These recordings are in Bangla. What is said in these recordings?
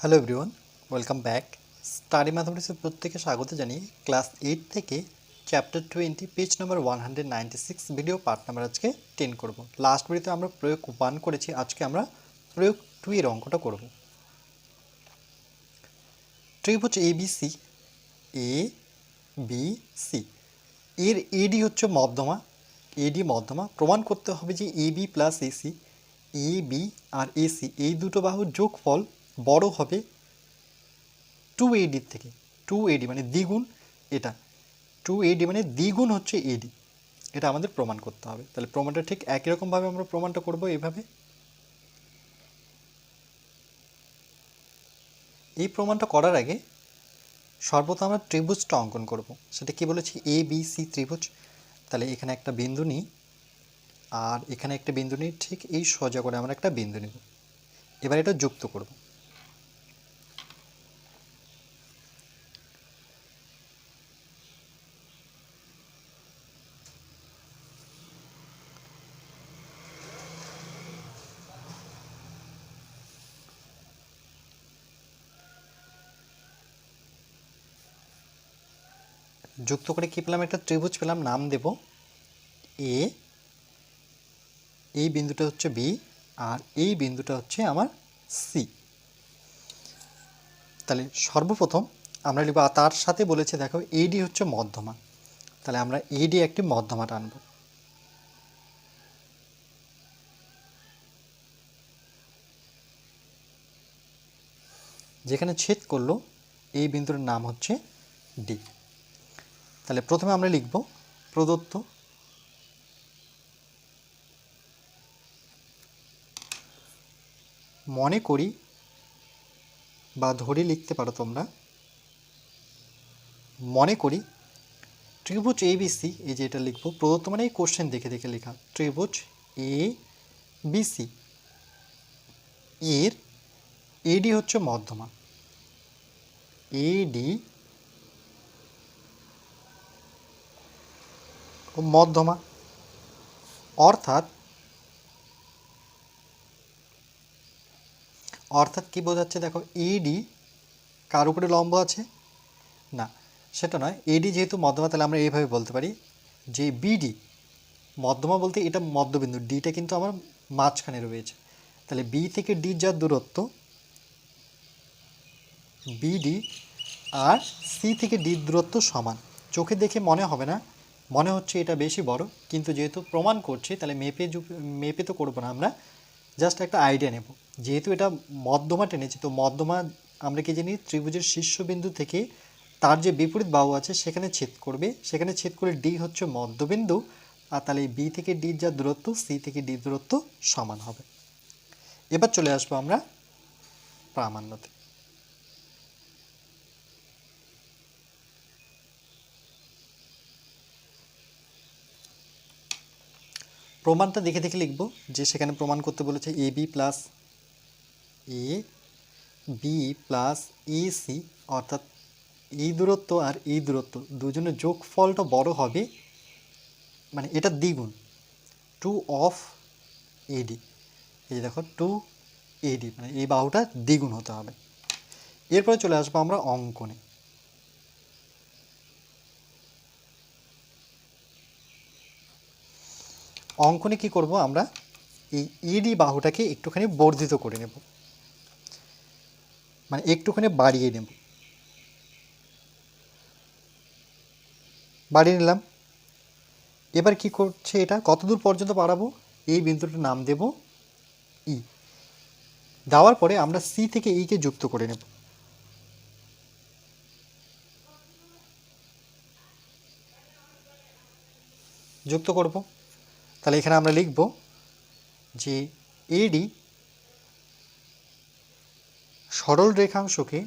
Hello everyone welcome back study ম্যাথমেটিক্সের প্রত্যেকে স্বাগত জানিয়ে ক্লাস এইট থেকে chapter twenty page number one hundred ninety six video part number আজকে টেন করব। লাস্ট ভিডিওতে আমরা প্রয়োগ ওয়ান করেছি, আজকে আমরা প্রয়োগ টু এর অঙ্কটা করব। ত্রিভুজ A B C A B C এর এডি হচ্ছে মধ্যমা এডি মধ্যমা। প্রমাণ করতে হবে যে A B plus AC A B R AC এই দুটো বাহুর যোগফল বড় হবে টু এডির থেকে টু এডি মানে দ্বিগুণ এটা। টু এডি মানে দ্বিগুণ হচ্ছে এডি এটা আমাদের প্রমাণ করতে হবে। তাহলে প্রমাণটা ঠিক একই রকমভাবে আমরা প্রমাণটা করব এইভাবে এই প্রমাণটা করার আগে সর্বত আমরা ত্রিভুজটা অঙ্কন করব। সেটা কি বলেছি? এ বি সি ত্রিভুজ। তাহলে এখানে একটা বিন্দু নিই, আর এখানে একটা বিন্দু নিই, ঠিক এই সোজা করে আমরা একটা বিন্দু নেব। এবার এটা যুক্ত করব। যুক্ত করে কি পেলাম? একটা ত্রিভুজ পেলাম, নাম দেব এ এই বিন্দুটা হচ্ছে বি আর এই বিন্দুটা হচ্ছে আমার সি তাহলে সর্বপ্রথম আমরা লিখব তার সাথে বলেছে, দেখো এডি হচ্ছে মধ্যমা তাহলে আমরা এডি একটি মধ্যমা টানব যেখানে ছেদ করল, এই বিন্দুর নাম হচ্ছে ডি তাহলে প্রথমে আমরা লিখব প্রদত্ত মনে করি বা ধরে লিখতে পারো তোমরা। মনে করি ত্রিভুজ এ বিসি এই যে এটা লিখব, প্রদত্ত মানে এই কোশ্চেন দেখে দেখে লেখা। ত্রিভুজ এ বিসি এর এডি হচ্ছে মধ্যমা। এডি মধ্যমা। অর্থাৎ অর্থাৎ কি বোঝাচ্ছে দেখো এডি কার উপরে লম্ব আছে? না, সেটা নয়। এডি যেহেতু মধ্যমা, তাহলে আমরা এইভাবে বলতে পারি যে বিডি মধ্যমা বলতে এটা মধ্যবিন্দু। ডিটা কিন্তু আমার মাঝখানে রয়েছে। তাহলে বি থেকে ডি যার দূরত্ব বিডি আর সি থেকে ডির দূরত্ব সমান। চোখে দেখে মনে হবে না মনে হচ্ছে এটা বেশি বড়, কিন্তু যেহেতু প্রমাণ করছি, তাহলে মেপে মেপে তো করব না আমরা। জাস্ট একটা আইডিয়া নেব। যেহেতু এটা মধ্যমা টেনেছি, তো মধ্যমা আমরা কি জানি, ত্রিভুজের শীর্ষবিন্দু থেকে তার যে বিপরীত বাহু আছে, সেখানে ছেদ করবে। সেখানে ছেদ করে ডি হচ্ছে মধ্যবিন্দু, আর তাহলে বি থেকে ডির যা দূরত্ব সি থেকে ডি দূরত্ব সমান হবে। এবার চলে আসব আমরা প্রামাণ্যতে। প্রমাণটা দেখে দেখে লিখব, যে সেখানে প্রমাণ করতে বলেছে A B plus A B plus A C অর্থাৎ এই দূরত্ব আর এই দূরত্ব দুজনের যোগফলটা বড় হবে মানে এটা দ্বিগুণ টু অফ এডি এই দেখো টু এডি মানে এই বাহুটা দ্বিগুণ হতে হবে। এরপরে চলে আসব আমরা অঙ্কনে। অঙ্কনে কি করব আমরা? এই ইডি বাহুটাকে একটুখানি বর্ধিত করে নেব। মানে একটুখানি বাড়িয়ে নেব। বাড়িয়ে নিলাম। এবার কি করছে এটা? কতদূর পর্যন্ত বাড়াবো? এই বিন্দুটার নাম দেব ই দেওয়ার পরে আমরা সি থেকে ইকে যুক্ত করে নেব। যুক্ত করব। তাহলে এখানে আমরা লিখব যে এডি সরল রেখাংশকে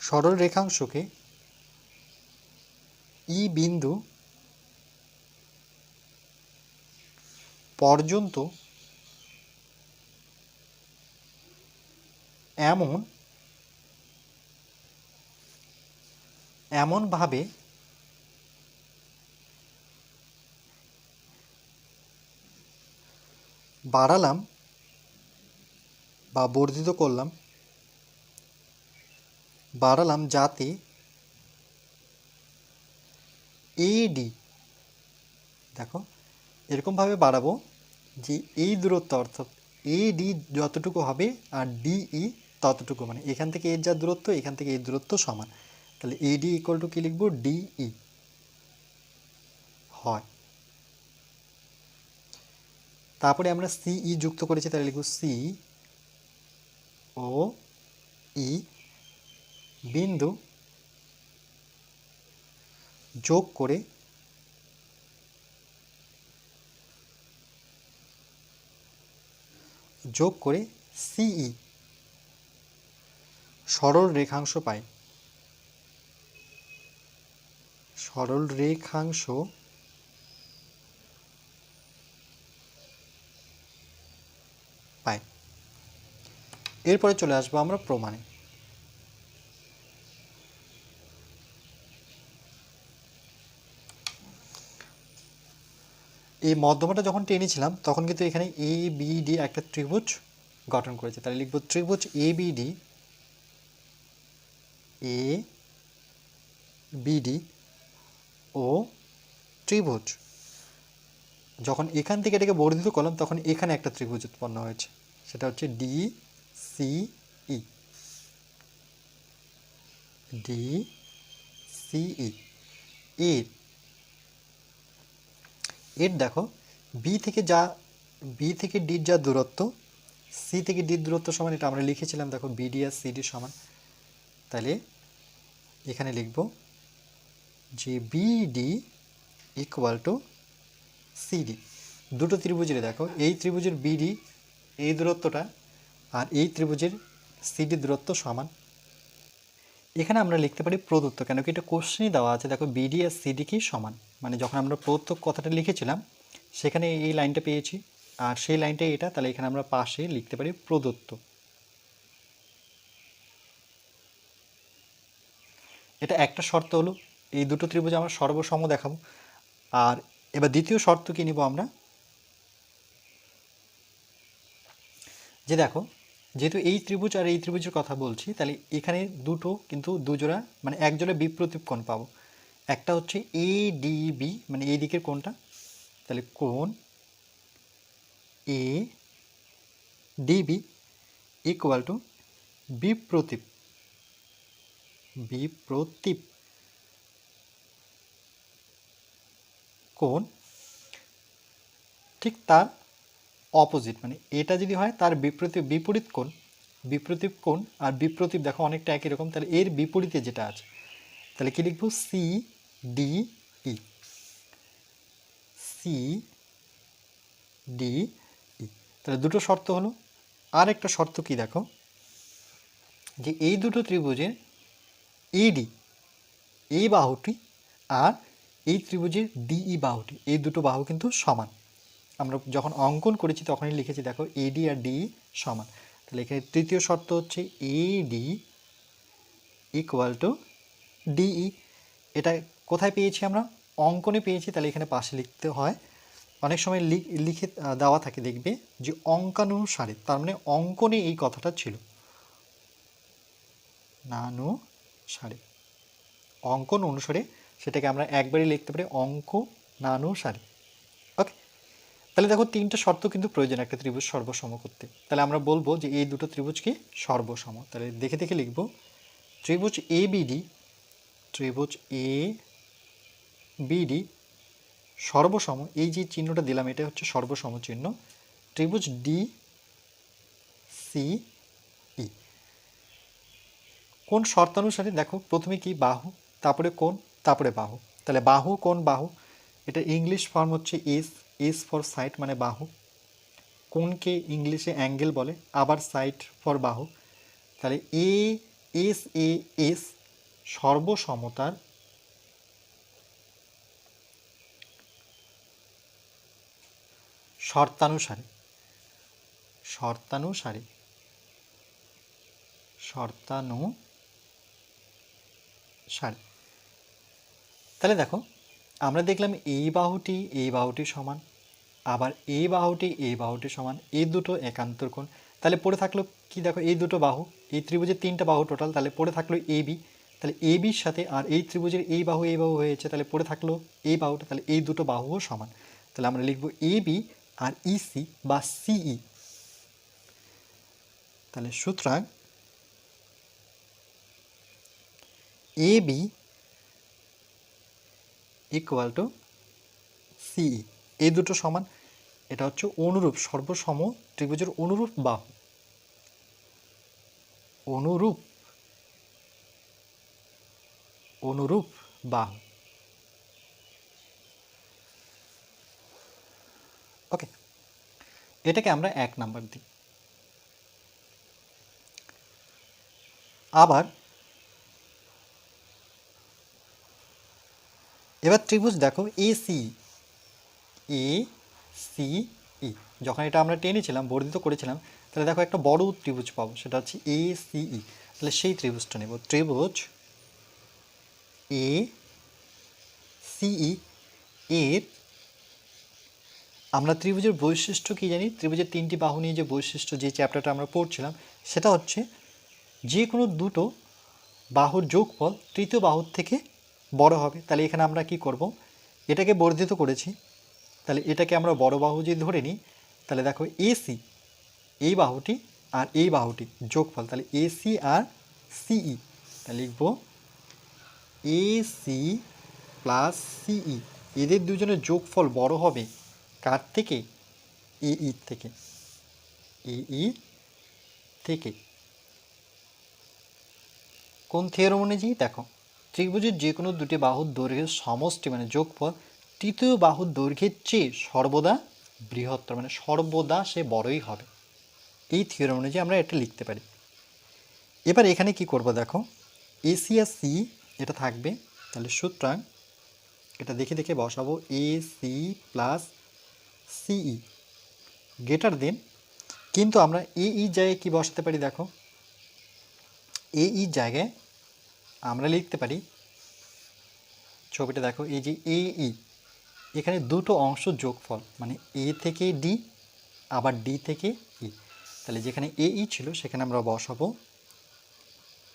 সরল রেখাংশকে ই বিন্দু পর্যন্ত এমন, এমনভাবে বাড়ালাম বা বর্ধিত করলাম, বাড়ালাম যাতে এডি দেখো, এরকমভাবে বাড়াবো যে এই দূরত্ব অর্থাৎ এডি যতটুকু হবে আর ডিই ততটুকু মানে এখান থেকে এর যা দূরত্ব, এখান থেকে এর দূরত্ব সমান। তাহলে এডি ইকুয়াল টু কী লিখব? ডিই হয়। তারপরে আমরা সিই যুক্ত করেছি, তাহলে লিখব সি ও ই বিন্দু যোগ করে যোগ করে সিই সরল রেখাংশ পাই। সরল রেখাংশ পাই। এরপরে চলে আসব আমরা প্রমাণে। এই মধ্যমাটা যখন টেনেছিলাম তখন কিন্তু এখানে এ বি ডি একটা ত্রিভুজ গঠন করেছে। তাহলে লিখব ত্রিভুজ এ এ বিডি ও ত্রিভুজ। যখন এখান থেকে এটাকে বর্ধিত করলাম, তখন এখানে একটা ত্রিভুজ উৎপন্ন হয়েছে। সেটা হচ্ছে ডি সি ই ডি সিই এর এর দেখো বি থেকে যা বি থেকে ডির যা দূরত্ব সি থেকে ডির দূরত্ব সমান, এটা আমরা লিখেছিলাম, দেখো বিডি আর সিডি সমান। তাহলে এখানে লিখব যে বিডি ইকুয়াল টু সিডি দুটো ত্রিভুজের, দেখো, এই ত্রিভুজের বিডি এই দূরত্বটা আর এই ত্রিভুজের সিডি দূরত্ব সমান। এখানে আমরা লিখতে পারি প্রদত্ত, কেন কি এটা কোশ্চেনই দেওয়া আছে। দেখো বিডি আর সিডি কি সমান? মানে যখন আমরা প্রদত্ত কথাটা লিখেছিলাম, সেখানে এই লাইনটা পেয়েছি। আর সেই লাইনটাই এটা, তাহলে এখানে আমরা পাশে লিখতে পারি প্রদত্ত। এটা একটা শর্ত হলো, এই দুটো ত্রিভুজ আমরা সর্বসম দেখাবো। আর এবার দ্বিতীয় শর্ত কি নিব আমরা? যে দেখো, যেহেতু এই ত্রিভুজ আর এই ত্রিভুজের কথা বলছি, তাহলে এখানে দুটো কিন্তু দুজোড়া মানে এক জোড়া বিপ্রতীপ কোণ পাবো। একটা হচ্ছে এ বি মানে এই দিকের কোণটা। তাহলে কোণ এ ডিবি ইকুয়াল টু বিপ্রতীপ বিপ্রতীপ। কোণ ঠিক তার অপোজিট মানে এটা যদি হয়, তার বিপরীত বিপরীত কোণ? বিপ্রতীপ কোণ আর বিপ্রতীপ দেখো অনেকটা একই রকম, তাহলে এর বিপরীতে যেটা আছে, তাহলে কি লিখব? C D E C D E তাহলে দুটো শর্ত হলো আর একটা শর্ত কি দেখো? যে এই দুটো ত্রিভুজের এডি এই বাহুটি আর এই ত্রিভুজের ডিই বাহুটি, এই দুটো বাহু কিন্তু সমান। আমরা যখন অঙ্কন করেছি তখনই লিখেছি, দেখো এডি আর ডি সমান। তাহলে এখানে তৃতীয় শর্ত হচ্ছে এডি ইকুয়াল টু ডিই এটা কোথায় পেয়েছি আমরা? অঙ্কনে পেয়েছি, তাহলে এখানে পাশে লিখতে হয়। অনেক সময় লিখে দেওয়া থাকে, দেখবে যে অঙ্কানুসারে, তার মানে অঙ্কনে এই কথাটা ছিল। নানু সারে। অঙ্কন অনুসারে সেটাকে আমরা একবারই লিখতে পারি অঙ্ক নানু সারি। ওকে? তাহলে দেখো তিনটা শর্ত কিন্তু প্রয়োজন একটা ত্রিভুজ সর্বসম করতে। তাহলে আমরা বলব যে এই দুটো ত্রিভুজকে সর্বসম। তাহলে দেখে দেখে লিখব, ত্রিভুজ এ বিডি ত্রিভুজ এ বিডি সর্বসম, এই যে চিহ্নটা দিলাম, এটা হচ্ছে সর্বসম চিহ্ন। ত্রিভুজ ডি সি কোন শর্তানুসারে, দেখো, প্রথমে কি বাহু, তারপরে কোন, তারপরে বাহু। তাহলে বাহু, কোন বাহু? এটা ইংলিশ ফর্ম হচ্ছে এস এস ফর সাইট মানে বাহু। কোনকে ইংলিশে অ্যাঙ্গেল বলে? আবার সাইট ফর বাহু। তাহলে এ, এস এ, এস সর্বসমতার শর্তানুসারে। শর্তানুসারে। শর্তানুসারে তাহলে দেখো, আমরা দেখলাম এই বাহুটি এই বাহুটি সমান, আবার এই বাহুটি এই বাহুটি সমান, এই দুটো একান্তর কোণ। তাহলে পড়ে থাকল কি দেখো, এই দুটো বাহু, এই ত্রিভুজের তিনটা বাহু টোটাল তাহলে পড়ে থাকল এ বি তাহলে এ বির সাথে আর এই ত্রিভুজের এই বাহু এই বাহু হয়েছে, তাহলে পড়ে থাকল এই বাহুটা, তাহলে এই দুটো বাহুও সমান। তাহলে আমরা লিখব এ বি আর ইসি বা সিই তাহলে সুতরাং বি ইকুয়াল টু সিই এই দুটো সমান, এটা হচ্ছে অনুরূপ, সর্বসম ত্রিভুজের অনুরূপ বাহু। অনুরূপ অনুরূপ বাহু। ওকে এটাকে আমরা এক নাম্বার দিই। আবার এবার ত্রিভুজ দেখো এ সি এ সি ই যখন এটা আমরা টেনেছিলাম বর্ধিত করেছিলাম, তাহলে দেখো একটা বড় ত্রিভুজ পাবো, সেটা হচ্ছে এ সি ই তাহলে সেই ত্রিভুজটা নেব। ত্রিভুজ এ সিই এর আমরা ত্রিভুজের বৈশিষ্ট্য কি জানি? ত্রিভুজের তিনটি বাহু নিয়ে যে বৈশিষ্ট্য, যে চ্যাপ্টারটা আমরা পড়ছিলাম, সেটা হচ্ছে যে কোনো দুটো বাহুর যোগফল তৃতীয় বাহুর থেকে বড় হবে, তাহলে এখানে আমরা কি করব? এটাকে বর্ধিত করেছি। তাহলে এটাকে আমরা বড় বাহু যদি ধরে নিই, তাহলে দেখো এসি এই বাহুটি আর এই বাহুটি যোগফল, তাহলে এসি আর সিই তাহলে লিখব এসি প্লাস সিই এদের দুজনের যোগফল বড় হবে কার থেকে? এই থেকে এই থেকে। কোন থিওরম অনুযায়ী? দেখো ত্রিভুজের যে কোনো দুটি বাহুর দৈর্ঘ্যের সমষ্টি মানে যোগফল, তৃতীয় বাহুর দৈর্ঘ্যের চেয়ে সর্বদা বৃহত্তর মানে সর্বদা সে বড়ই হবে। এই থিওরম অনুযায়ী আমরা এটা লিখতে পারি। এবার এখানে কি করব দেখো? এসি আর সি এটা থাকবে, তাহলে সুতরাং এটা দেখে দেখে বসাবো এ সি প্লাস সিই গেটার দেন কিন্তু আমরা এই জায়গায় কি বসাতে পারি দেখো? এই জায়গায় আমরা লিখতে পারি, ছবিটা দেখো, এই যে এ, ই, এখানে দুটো অংশ যোগফল মানে এ থেকে ডি, আবার ডি থেকে ই। তাহলে যেখানে এ, ই ছিল, সেখানে আমরা বসাবো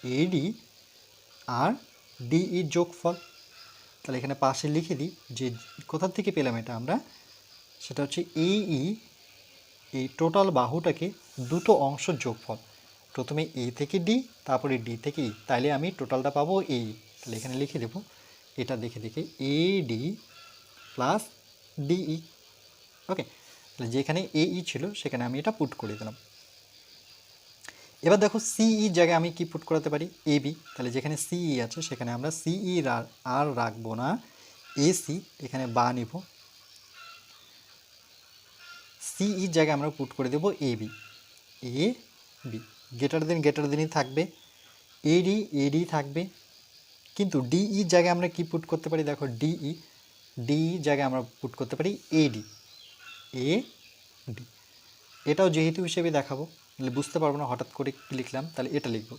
এডি আর ডিই যোগফল। তাহলে এখানে পাশে লিখে দিই যে কোথা থেকে পেলাম এটা আমরা? সেটা হচ্ছে এই এই টোটাল বাহুটাকে দুটো অংশ যোগফল। প্রথমে এ থেকে ডি, তারপরে ডি থেকে ই। তাহলে আমি টোটালটা পাবো এই। তাহলে এখানে লিখে দেবো, এটা দেখে দেখে A D plus DE okay? তাহলে যেখানে এ ই ছিল, সেখানে আমি এটা পুট করে দিলাম। এবার দেখো সিই জায়গায় আমি কি পুট করাতে পারি? A, B. তাহলে যেখানে সিই আছে, সেখানে আমরা সিই আর রাখব না। এসি এখানে বা নিব। সিই জায়গায় আমরা পুট করে দেব এ, বি। এ, বি। গেটার দিন গেটার দিনই থাকবে। এডি এডি থাকবে। কিন্তু ডিই জায়গায় আমরা কি পুট করতে পারি? দেখো ডিই ডি জায়গায় আমরা পুট করতে পারি এডি এ ডি এটাও যেহেতু হিসেবে দেখাবো বুঝতে পারব না, হঠাৎ করে লিখলাম, তাহলে এটা লিখব।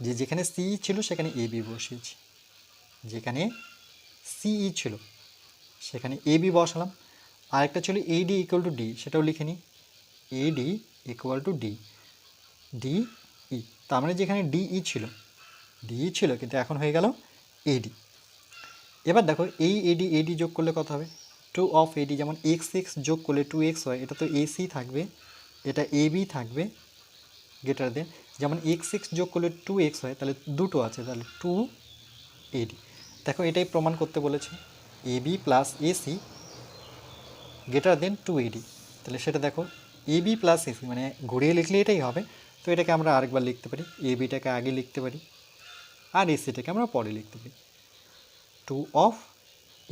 যে যেখানে সিই ছিল, সেখানে এ বি বসিয়েছি। যেখানে সিই ছিল, সেখানে এ বি বসালাম। আরেকটা ছিল এডি ইকুয়াল টু ডি সেটাও লিখে নিই। AD equal to D D E তার মানে যেখানে ডিই ছিল ডিই ছিল, কিন্তু এখন হয়ে গেল এডি এবার দেখো, এই এডি এডি যোগ করলে কত হবে? টু অফ এডি যেমন এক্স এক্স যোগ করলে টু এক্স হয়, এটা তো এসি থাকবে, এটা এ বি থাকবে গেটার দেন যেমন এক্স এক্স যোগ করলে টু এক্স হয়, তাহলে দুটো আছে, তাহলে টু এডি দেখো, এটাই প্রমাণ করতে বলেছে A B plus AC greater than two AD তাহলে সেটা দেখো এ বি প্লাস এসি মানে ঘুরিয়ে লিখলে এটাই হবে তো এটাকে আমরা আরেকবার লিখতে পারি, এ বিটাকে আগে লিখতে পারি, আর এসিটাকে আমরা পরে লিখতে পারি। টু অফ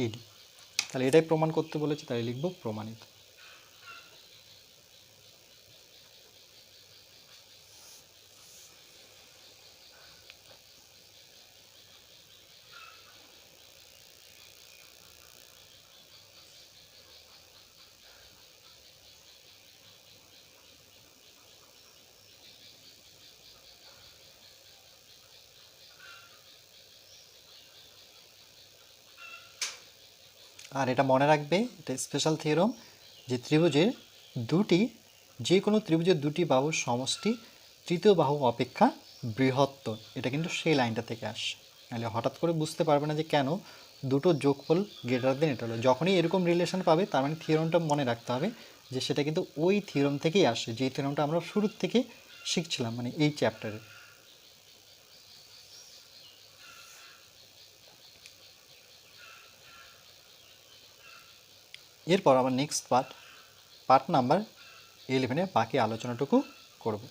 ইডি তাহলে এটাই প্রমাণ করতে বলেছে তাই লিখব প্রমাণিত। আর এটা মনে রাখবে, এটা স্পেশাল থিওরম যে ত্রিভুজের দুটি, যে কোনো ত্রিভুজের দুটি বাহুর সমষ্টি তৃতীয় বাহু অপেক্ষা বৃহত্তর। এটা কিন্তু সেই লাইনটা থেকে আসে। নাহলে হঠাৎ করে বুঝতে পারবে না যে কেন দুটো যোগফল গ্রেটার দেন এটা হলো। যখনই এরকম রিলেশন পাবে, তার মানে থিওরমটা মনে রাখতে হবে যে সেটা কিন্তু ওই থিওরম থেকেই আসে। যে থিওরমটা আমরা শুরুর থেকে শিখছিলাম মানে এই চ্যাপ্টারে এরপর আবার নেক্সট পার্ট পার্ট নাম্বার ইলেভেনে বাকি আলোচনাটুকু করব।